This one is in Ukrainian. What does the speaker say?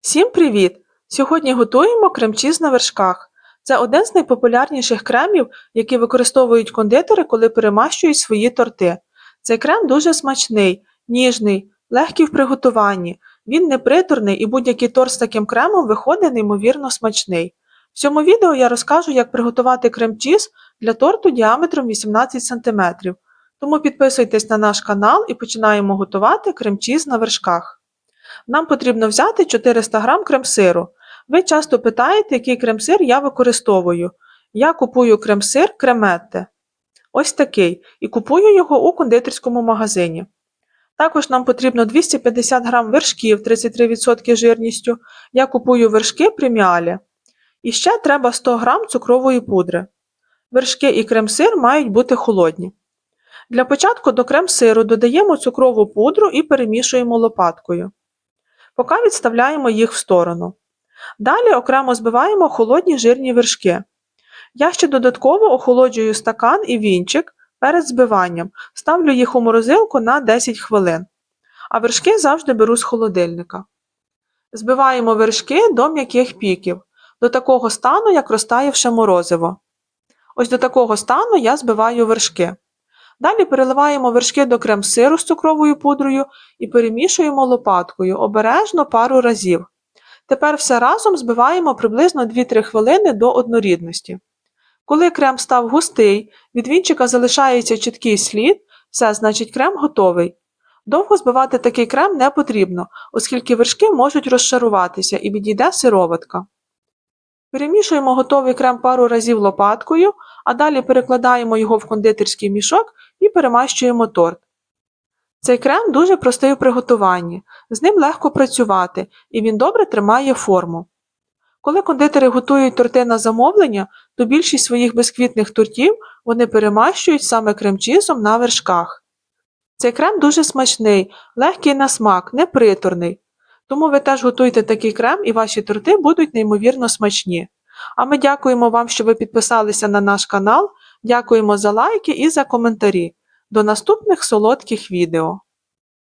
Всім привіт! Сьогодні готуємо крем-чіз на вершках. Це один з найпопулярніших кремів, які використовують кондитери, коли перемащують свої торти. Цей крем дуже смачний, ніжний, легкий в приготуванні. Він не приторний і будь-який торт з таким кремом виходить неймовірно смачний. В цьому відео я розкажу, як приготувати крем-чіз для торту діаметром 18 см. Тому підписуйтесь на наш канал і починаємо готувати крем-чіз на вершках. Нам потрібно взяти 400 г крем-сиру. Ви часто питаєте, який крем-сир я використовую. Я купую крем-сир креметте. Ось такий. І купую його у кондитерському магазині. Також нам потрібно 250 г вершків 33% жирністю. Я купую вершки преміалі. І ще треба 100 г цукрової пудри. Вершки і крем-сир мають бути холодні. Для початку до крем-сиру додаємо цукрову пудру і перемішуємо лопаткою. Поки відставляємо їх в сторону. Далі окремо збиваємо холодні жирні вершки. Я ще додатково охолоджую стакан і вінчик перед збиванням, ставлю їх у морозилку на 10 хвилин, а вершки завжди беру з холодильника. Збиваємо вершки до м'яких піків, до такого стану, як розтаявше морозиво. Ось до такого стану я збиваю вершки. Далі переливаємо вершки до крем-сиру з цукровою пудрою і перемішуємо лопаткою обережно пару разів. Тепер все разом збиваємо приблизно 2-3 хвилини до однорідності. Коли крем став густий, від вінчика залишається чіткий слід, все, значить крем готовий. Довго збивати такий крем не потрібно, оскільки вершки можуть розшаруватися і відійде сироватка. Перемішуємо готовий крем пару разів лопаткою, а далі перекладаємо його в кондитерський мішок і перемащуємо торт. Цей крем дуже простий у приготуванні, з ним легко працювати і він добре тримає форму. Коли кондитери готують торти на замовлення, то більшість своїх безквітних тортів вони перемащують саме крем-чізом на вершках. Цей крем дуже смачний, легкий на смак, не приторний. Тому ви теж готуйте такий крем і ваші торти будуть неймовірно смачні. А ми дякуємо вам, що ви підписалися на наш канал, дякуємо за лайки і за коментарі. До наступних солодких відео!